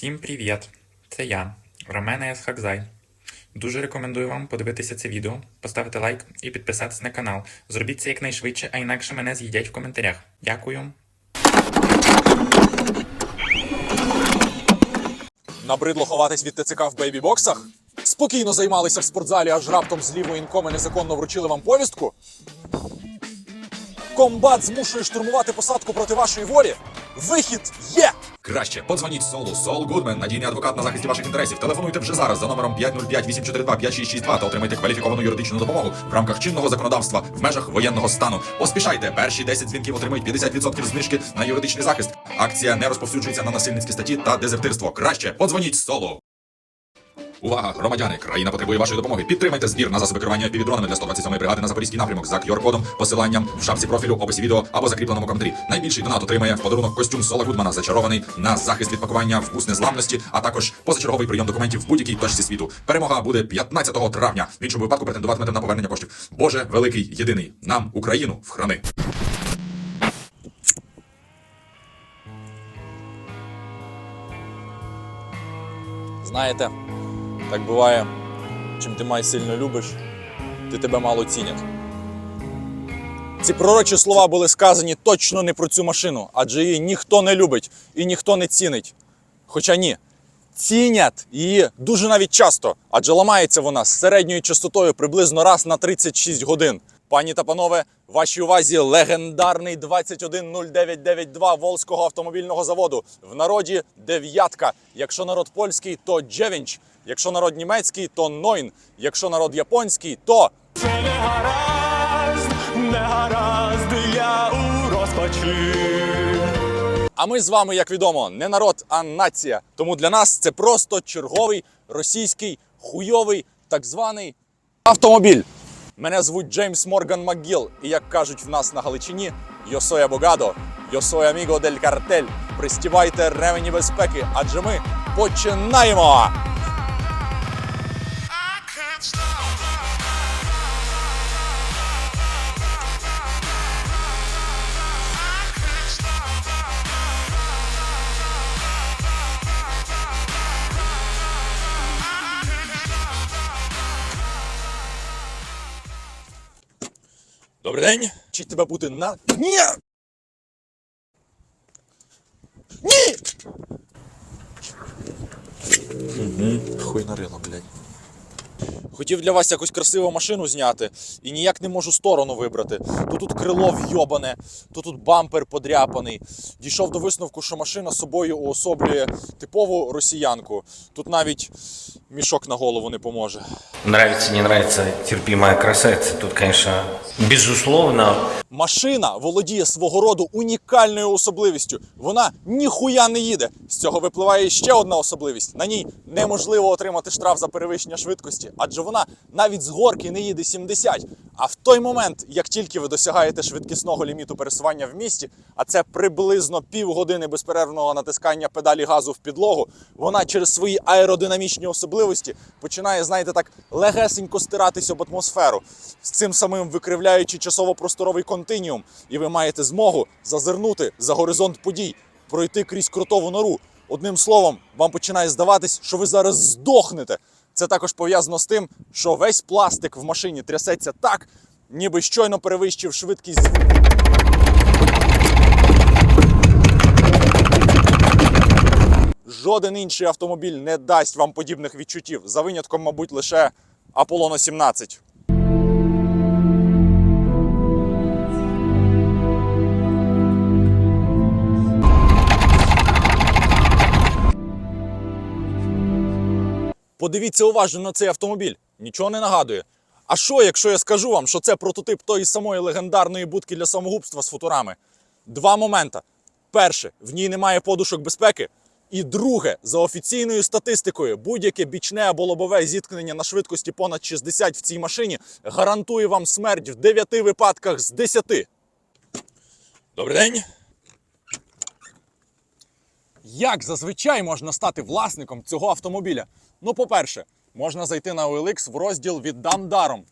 Всім привіт! Це я, Ромен Ес Хакзай. Дуже рекомендую вам подивитися це відео, поставити лайк і підписатись на канал. Зробіть це якнайшвидше, а інакше мене з'їдять в коментарях. Дякую. Набридло ховатись від ТЦК в бейбі-боксах? Спокійно займалися в спортзалі, аж раптом з інкоми незаконно вручили вам повістку? Комбат змушує штурмувати посадку проти вашої волі? Вихід є! Краще подзвоніть Солу. Сол Гудмен, надійний адвокат на захисті ваших інтересів. Телефонуйте вже зараз за номером 505-842-5662 та отримайте кваліфіковану юридичну допомогу в рамках чинного законодавства в межах воєнного стану. Поспішайте. Перші 10 дзвінків отримують 50% знижки на юридичний захист. Акція не розповсюджується на насильницькі статті та дезертирство. Краще подзвоніть Солу. Увага, громадяни! Країна потребує вашої допомоги. Підтримайте збір на засоби керування півдронами для 127-ї бригади на запорізький напрямок за QR-кодом, посиланням в шапці профілю, описі відео або закріпленому коментарі. Найбільший донат отримає в подарунок костюм Сола Гудмана, зачарований на захист від пакування вкус незламності, а також позачерговий прийом документів в будь-якій точці світу. Перемога буде 15 травня. В іншому випадку претендуватимете на повернення коштів. Боже, великий єдиний. Нам Україну в храни. Знаєте, так буває, чим ти май сильно любиш, ти тебе мало цінять. Ці пророчі слова були сказані точно не про цю машину, адже її ніхто не любить і ніхто не цінить. Хоча ні, цінять її дуже навіть часто, адже ламається вона з середньою частотою приблизно раз на 36 годин. Пані та панове, вашій увазі легендарний 210992 Волзького автомобільного заводу. В народі дев'ятка. Якщо народ польський, то джевінч. Якщо народ німецький, то нойн. Якщо народ японський, то Це не гаразд, не гаразд, я у розпачі. А ми з вами, як відомо, не народ, а нація. Тому для нас це просто черговий російський хуйовий так званий автомобіль. Мене звуть Джеймс Морган МакГіл, і як кажуть в нас на Галичині, soy abogado, yo soy amigo del cartel. Ремені безпеки, адже ми починаємо! Добрий день! Чи тебе бути на. Ні! Ні! Хуй нарило, блядь. Хотів для вас якусь красиву машину зняти і ніяк не можу сторону вибрати. То тут крило вйобане, то тут бампер подряпаний. Дійшов до висновку, що машина собою уособлює типову росіянку. Тут навіть мішок на голову не поможе. Нравится, не нравится, терпимая красавица. Тут, конечно, безусловно, Машина володіє свого роду унікальною особливістю. Вона ніхуя не їде. З цього випливає ще одна особливість. На ній неможливо отримати штраф за перевищення швидкості, адже вона навіть з горки не їде 70. А в той момент, як тільки ви досягаєте швидкісного ліміту пересування в місті, а це приблизно півгодини безперервного натискання педалі газу в підлогу, вона через свої аеродинамічні особливості починає, знаєте, так легесенько стиратись об атмосферу, з цим самим викривляючи часово-просторовий континіум, і ви маєте змогу зазирнути за горизонт подій, пройти крізь кротову нору. Одним словом, вам починає здаватись, що ви зараз здохнете. Це також пов'язано з тим, що весь пластик в машині трясеться так, ніби щойно перевищив швидкість. Жоден інший автомобіль не дасть вам подібних відчуттів. За винятком, мабуть, лише Аполлоно 17. Подивіться уважно на цей автомобіль. Нічого не нагадує. А що, якщо я скажу вам, що це прототип тої самої легендарної будки для самогубства з футурами? Два момента. Перше, в ній немає подушок безпеки. І друге, за офіційною статистикою, будь-яке бічне або лобове зіткнення на швидкості понад 60 в цій машині гарантує вам смерть в 9 випадках з 10. Добрий день. Як зазвичай можна стати власником цього автомобіля? Ну, по-перше, можна зайти на OLX в розділ «Віддам даром»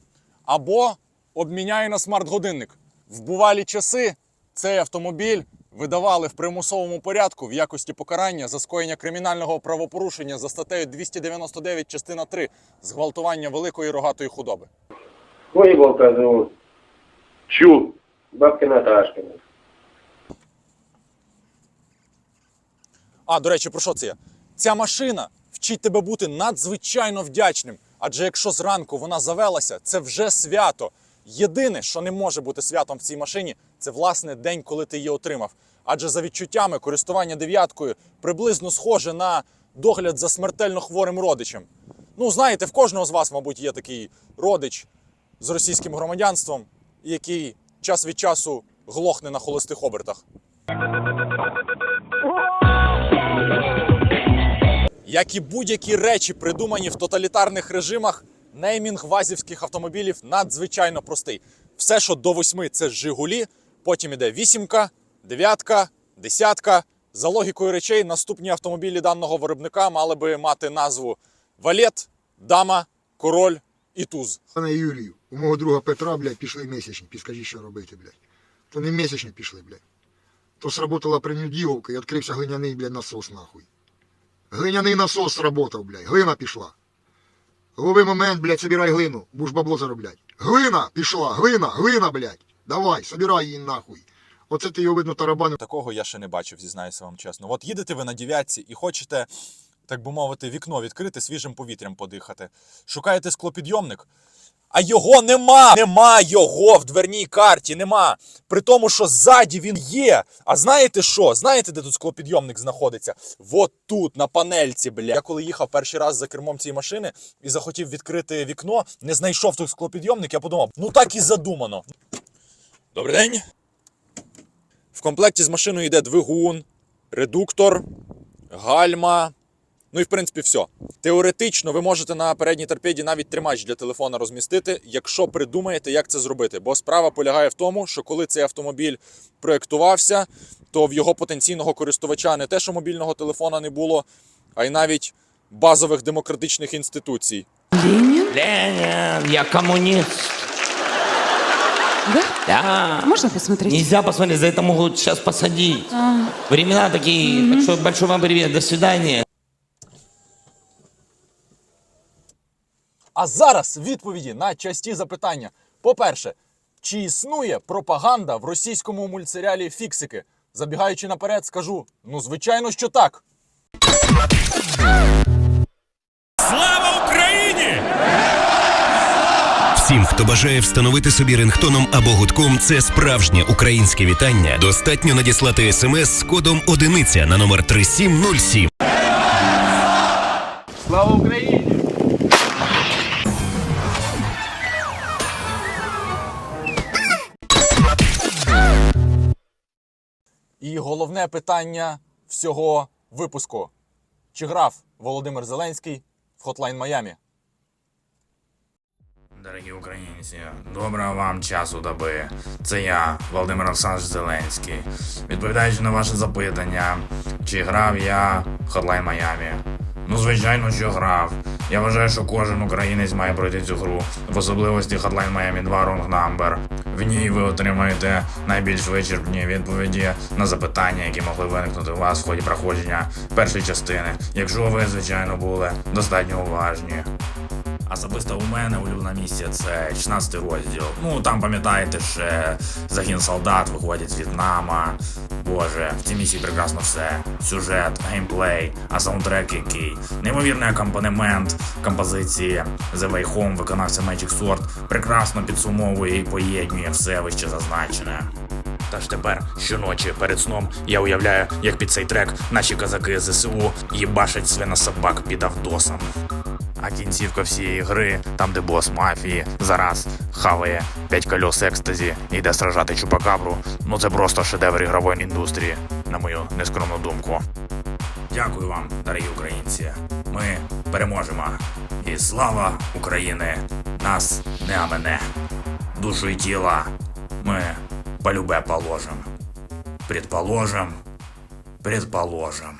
або обміняю на смарт-годинник. В бувалі часи цей автомобіль видавали в примусовому порядку в якості покарання за скоєння кримінального правопорушення за статтею 299 частина 3 зґвалтування великої рогатої худоби. Воевалка зовут. Чу. Бабка Наташкина. А, до речі, про що це я? Ця машина вчить тебе бути надзвичайно вдячним. Адже якщо зранку вона завелася, це вже свято. Єдине, що не може бути святом в цій машині, це власне день, коли ти її отримав. Адже за відчуттями користування дев'яткою приблизно схоже на догляд за смертельно хворим родичем. Ну, знаєте, в кожного з вас, мабуть, є такий родич з російським громадянством, який час від часу глохне на холостих обертах. Як і будь-які речі, придумані в тоталітарних режимах, неймінг вазівських автомобілів надзвичайно простий. Все, що до восьми, це Жигулі, потім іде вісімка, дев'ятка, десятка. За логікою речей, наступні автомобілі даного виробника мали би мати назву Валет, Дама, Король і Туз. Пане Юрію, у мого друга Петра, блядь, пішли місячні. Підскажіть, що робити, блядь. То не місячні пішли, блядь. То сработала принуділовка і відкрився глиняний, блядь, насос, нахуй. Глиняний насос сработав, блядь. Глина пішла. Лови момент, блядь, собирай глину, будеш бабло зароблять. Глина пішла, глина, глина, блядь. Давай, собирай її нахуй. Оце ти його видно тарабанив. Такого я ще не бачив, зізнаюся вам чесно. От їдете ви на дев'ятці і хочете, так би мовити, вікно відкрити, свіжим повітрям подихати. Шукаєте склопідйомник, а його нема! Нема його в дверній карті, нема. При тому, що ззаді він є. А знаєте що? Знаєте, де тут склопідйомник знаходиться? Вот тут, на панельці, бля. Я коли їхав перший раз за кермом цієї машини і захотів відкрити вікно, не знайшов тут склопідйомник, я подумав, ну так і задумано. Добрий день. В комплекті з машиною йде двигун, редуктор, гальма. Ну і в принципі все. Теоретично ви можете на передній торпеді навіть тримач для телефона розмістити, якщо придумаєте, як це зробити. Бо справа полягає в тому, що коли цей автомобіль проєктувався, то в його потенційного користувача не те, що мобільного телефона не було, а й навіть базових демократичних інституцій. Ленин, я коммунист. Да? Да. Можно посмотреть? Нельзя посмотреть, за это могут сейчас посадить. Времена такие. Так что большой вам привет, до свидания. А зараз відповіді на часті запитання. По-перше, чи існує пропаганда в російському мультсеріалі Фіксики? Забігаючи наперед, скажу: ну, звичайно, що так. Слава Україні! Всім, хто бажає встановити собі рингтоном або гудком, це справжнє українське вітання. Достатньо надіслати смс з кодом одиниця на номер 3707. І головне питання всього випуску: чи грав Володимир Зеленський в Hotline Miami? Дорогі українці, доброго вам часу доби. Це я, Володимир Олександрович Зеленський. Відповідаючи на ваше запитання, чи грав я в Hotline Miami? Ну, звичайно, що грав. Я вважаю, що кожен українець має пройти цю гру, в особливості Hotline Miami 2 Wrong Number. В ній ви отримаєте найбільш вичерпні відповіді на запитання, які могли виникнути у вас в ході проходження першої частини, якщо ви, звичайно, були достатньо уважні. Особисто у мене улюблена місія це 16 розділ. Ну там пам'ятаєте, ще загін солдат виходять з В'єтнама. Боже, в цій місії прекрасно все. Сюжет, геймплей, а саундтрек який. Неймовірний акомпанемент композиції The Way Home виконавця Magic Sword прекрасно підсумовує і поєднує все вище зазначене. Та ж тепер щоночі перед сном я уявляю, як під цей трек наші козаки з ЗСУ їбашать свинособак під Авдосом. А кінцівка всієї гри, там де бос мафії, зараз хаває 5 кольос екстазі і йде сражати чупакабру. Ну це просто шедевр ігрової індустрії, на мою нескромну думку. Дякую вам, дорогі українці. Ми переможемо. І слава України! Нас не амене. Душу і тіла ми полюбе положим. Предположим, предположим.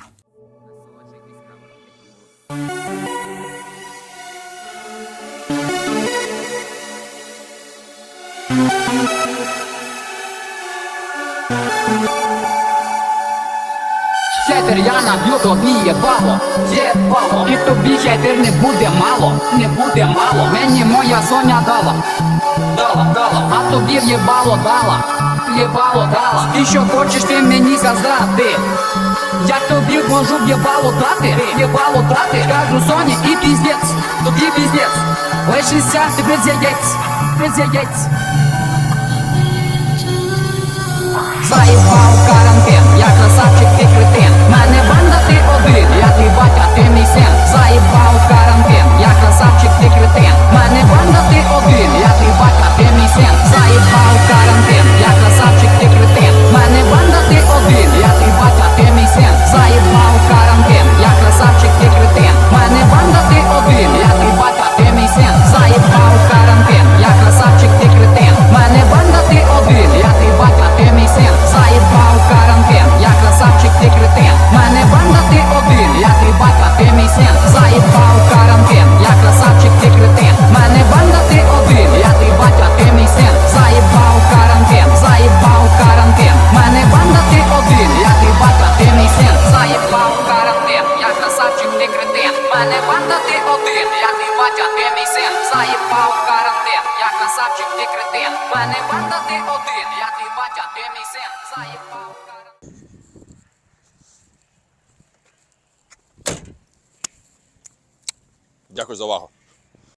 Хейтер, я наб'ю тобі єбало, єбало І тобі хейтер не буде мало, не буде мало. Мені моя соня дала, дала, дала. А тобі в'єбало дала, в'єбало дала. Ти що хочеш ти мені сказати я тобі можу в'єбало дати, в'єбало дати. Кажу Соні і піздець, тобі піздець. Лишися ти без яєць, без яєць Заїбав карантин, я красавчик ти кретин Мене Мене банда ти один, я твій батя, ти мій син? Заїбав Дякую за увагу.